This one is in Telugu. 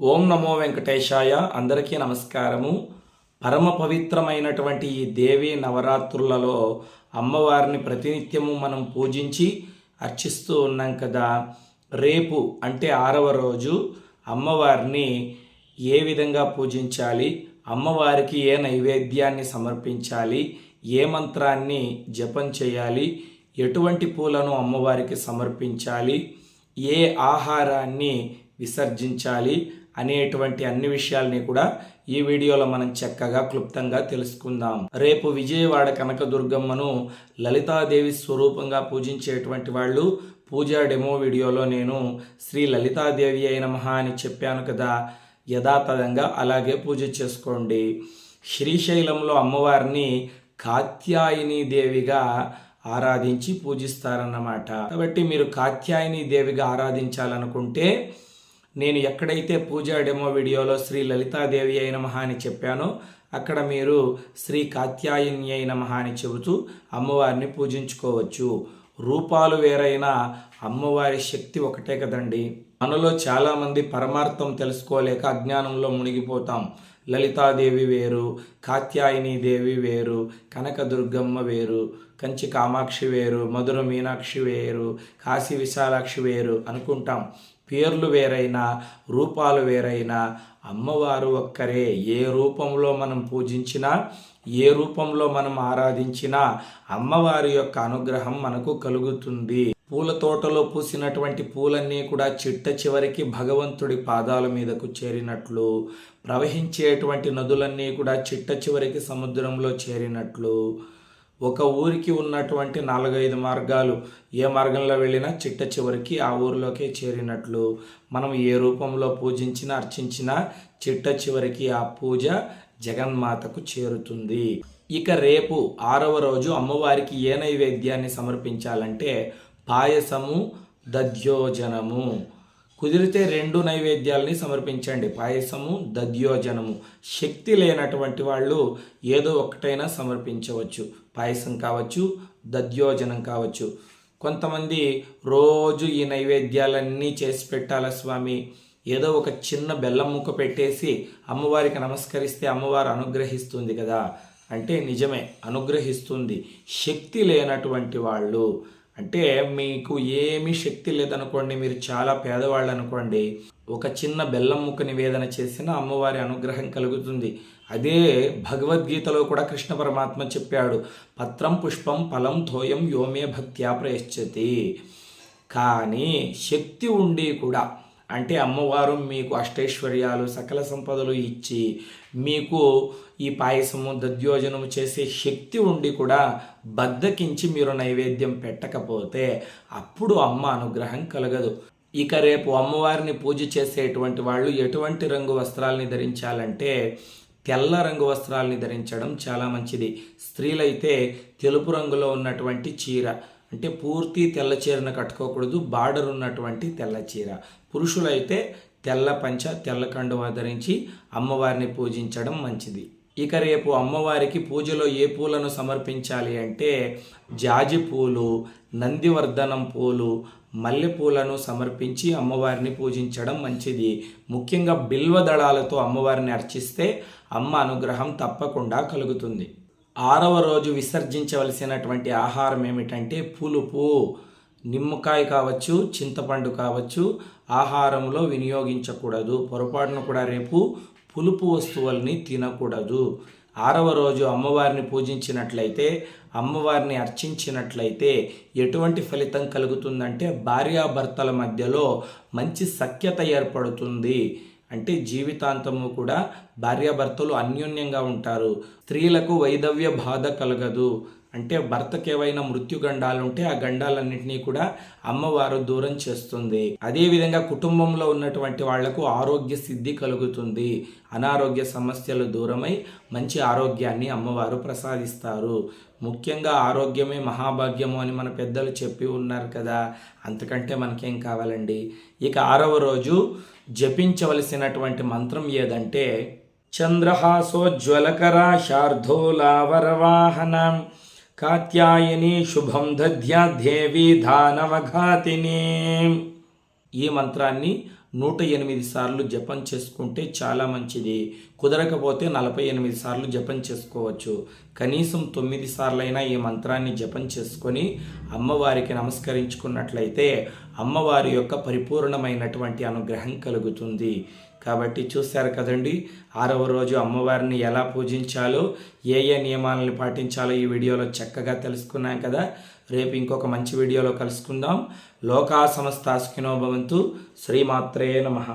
ఓం నమో వెంకటేశాయ. అందరికీ నమస్కారము. పరమ పవిత్రమైనటువంటి ఈ దేవి నవరాత్రులలో అమ్మవారిని ప్రతినిత్యము మనం పూజించి అర్చిస్తూ ఉన్నాం కదా. రేపు అంటే ఆరవ రోజు అమ్మవారిని ఏ విధంగా పూజించాలి? అమ్మవారికి ఏ నైవేద్యాన్ని సమర్పించాలి? ఏ మంత్రాన్ని జపం చేయాలి? ఎటువంటి పూలను అమ్మవారికి సమర్పించాలి? ఏ ఆహారాన్ని విసర్జించాలి? అనేటువంటి అన్ని విషయాల్ని కూడా ఈ వీడియోలో మనం చక్కగా క్లుప్తంగా తెలుసుకుందాం. రేపు విజయవాడ కనకదుర్గమ్మను లలితాదేవి స్వరూపంగా పూజించేటువంటి వాళ్ళు పూజా డెమో వీడియోలో నేను శ్రీ లలితాదేవి అయిన మహా అని చెప్పాను కదా. యథాతథంగా అలాగే పూజ చేసుకోండి. శ్రీశైలంలో అమ్మవారిని కాత్యాయని దేవిగా ఆరాధించి పూజిస్తారన్నమాట. కాబట్టి మీరు కాత్యాయని దేవిగా ఆరాధించాలనుకుంటే నేను ఎక్కడైతే పూజా డెమో వీడియోలో శ్రీ లలితాదేవి అయిన మహా అని చెప్పానో అక్కడ మీరు శ్రీ కాత్యాయని అయిన మహా అని చెబుతూ అమ్మవారిని పూజించుకోవచ్చు. రూపాలు వేరైనా అమ్మవారి శక్తి ఒకటే కదండి. మనలో చాలామంది పరమార్థం తెలుసుకోలేక అజ్ఞానంలో మునిగిపోతాం. లలితాదేవి వేరు కాత్యాయని దేవి వేరు కనకదుర్గమ్మ వేరు కంచి కామాక్షి వేరు మధుర మీనాక్షి వేరు కాశీ విశాలాక్షి వేరు అనుకుంటాం. పేర్లు వేరైనా రూపాలు వేరైనా అమ్మవారు ఒక్కరే ఏ రూపంలో మనం పూజించినా ఏ రూపంలో మనం ఆరాధించినా అమ్మవారి యొక్క అనుగ్రహం మనకు కలుగుతుంది. పూల తోటలో పూసినటువంటి పూలన్నీ కూడా చిట్ట చివరికి భగవంతుడి పాదాల మీదకు చేరినట్లు ప్రవహించేటువంటి నదులన్నీ కూడా చిట్ట చివరికి సముద్రంలో చేరినట్లు ఒక ఊరికి ఉన్నటువంటి నాలుగైదు మార్గాలు ఏ మార్గంలో వెళ్ళినా చిట్ట చివరికి ఆ ఊరిలోకే చేరినట్లు. మనం ఏ రూపంలో పూజించినా అర్చించినా చిట్ట చివరికి ఆ పూజ జగన్మాతకు చేరుతుంది. ఇక రేపు ఆరవ రోజు అమ్మవారికి ఏ నైవేద్యాన్ని సమర్పించాలంటే పాయసము దధ్యోజనము కుదిరితే రెండు నైవేద్యాలని సమర్పించండి. పాయసము దద్యోజనము. శక్తి లేనటువంటి వాళ్ళు ఏదో ఒకటైనా సమర్పించవచ్చు. పాయసం కావచ్చు దద్యోజనం కావచ్చు. కొంతమంది రోజు ఈ నైవేద్యాలన్నీ చేసి పెట్టాల స్వామి? ఏదో ఒక చిన్న బెల్లం ముక్క పెట్టేసి అమ్మవారికి నమస్కరిస్తే అమ్మవారు అనుగ్రహిస్తుంది కదా. అంటే నిజమే అనుగ్రహిస్తుంది. శక్తి లేనటువంటి వాళ్ళు అంటే మీకు ఏమీ శక్తి లేదనుకోండి మీరు చాలా పేదవాళ్ళు అనుకోండి ఒక చిన్న బెల్లం ముక్క నివేదన చేసిన అమ్మవారి అనుగ్రహం కలుగుతుంది. అదే భగవద్గీతలో కూడా కృష్ణ పరమాత్మ చెప్పాడు పత్రం పుష్పం ఫలం ధోయం యోమే భక్త్యా ప్రయశ్చతి. కానీ శక్తి ఉండి కూడా అంటే అమ్మవారు మీకు అష్టైశ్వర్యాలు సకల సంపదలు ఇచ్చి మీకు ఈ పాయసము దద్యోజనము చేసే శక్తి ఉండి కూడా బద్దకించి మీరు నైవేద్యం పెట్టకపోతే అప్పుడు అమ్మ అనుగ్రహం కలగదు. ఇక రేపు అమ్మవారిని పూజ చేసేటువంటి వాళ్ళు ఎటువంటి రంగు వస్త్రాలని ధరించాలంటే తెల్ల రంగు వస్త్రాలని ధరించడం చాలా మంచిది. స్త్రీలైతే తెలుపు రంగులో ఉన్నటువంటి చీర అంటే పూర్తి తెల్ల చీరను కట్టుకోకూడదు. బార్డర్ ఉన్నటువంటి తెల్ల చీర. పురుషులైతే తెల్ల పంచ తెల్ల కండువ ధరించి అమ్మవారిని పూజించడం మంచిది. ఇక రేపు అమ్మవారికి పూజలో ఏ పూలను సమర్పించాలి అంటే జాజి పూలు నందివర్ధనం పూలు మల్లె పూలను సమర్పించి అమ్మవారిని పూజించడం మంచిది. ముఖ్యంగా బిల్వ దళాలతో అమ్మవారిని అర్చిస్తే అమ్మ అనుగ్రహం తప్పకుండా కలుగుతుంది. ఆరవ రోజు విసర్జించవలసినటువంటి ఆహారం ఏమిటంటే పులుపు. నిమ్మకాయ కావచ్చు చింతపండు కావచ్చు ఆహారంలో వినియోగించకూడదు. పొరపాటును కూడా రేపు పులుపు వస్తువుల్ని తినకూడదు. ఆరవ రోజు అమ్మవారిని పూజించినట్లయితే అమ్మవారిని అర్చించినట్లయితే ఎటువంటి ఫలితం కలుగుతుందంటే భార్యాభర్తల మధ్యలో మంచి సఖ్యత ఏర్పడుతుంది. అంటే జీవితాంతము కూడా భార్యాభర్తలు అన్యోన్యంగా ఉంటారు. స్త్రీలకు వైదవ్య బాధ కలగదు. అంటే భర్తకి ఏవైనా మృత్యు గండాలు ఉంటే ఆ గండాలన్నింటినీ కూడా అమ్మవారు దూరం చేస్తుంది. అదేవిధంగా కుటుంబంలో ఉన్నటువంటి వాళ్ళకు ఆరోగ్య సిద్ధి కలుగుతుంది. అనారోగ్య సమస్యలు దూరమై మంచి ఆరోగ్యాన్ని అమ్మవారు ప్రసాదిస్తారు. ముఖ్యంగా ఆరోగ్యమే మహాభాగ్యము అని మన పెద్దలు చెప్పి ఉన్నారు కదా. అంతకంటే మనకేం కావాలండి? ఇక ఆరవ రోజు జపించవలసినటువంటి మంత్రం ఏదంటే చంద్రహాసోజ్వలకరా శార్ధూలావరవాహనం కాత్యాయని శుభం దేవి దానవగాతినే ఈ మంత్రాన్ని నూట ఎనిమిది సార్లు జపం చేసుకుంటే చాలా మంచిది. కుదరకపోతే నలభై ఎనిమిది సార్లు జపం చేసుకోవచ్చు. కనీసం తొమ్మిది సార్లైనా ఈ మంత్రాన్ని జపం చేసుకొని అమ్మవారికి నమస్కరించుకున్నట్లయితే అమ్మవారి యొక్క పరిపూర్ణమైనటువంటి అనుగ్రహం కలుగుతుంది. కాబట్టి చూశారు కదండి ఆరవ రోజు అమ్మవారిని ఎలా పూజించాలో ఏ ఏ నియమాలను పాటించాలో ఈ వీడియోలో చక్కగా తెలుసుకున్నాం కదా. రేపు ఇంకొక మంచి వీడియోలో కలుసుకుందాం. లోకా సమస్త సుఖినో భవంతు. శ్రీమాత్రే నమః.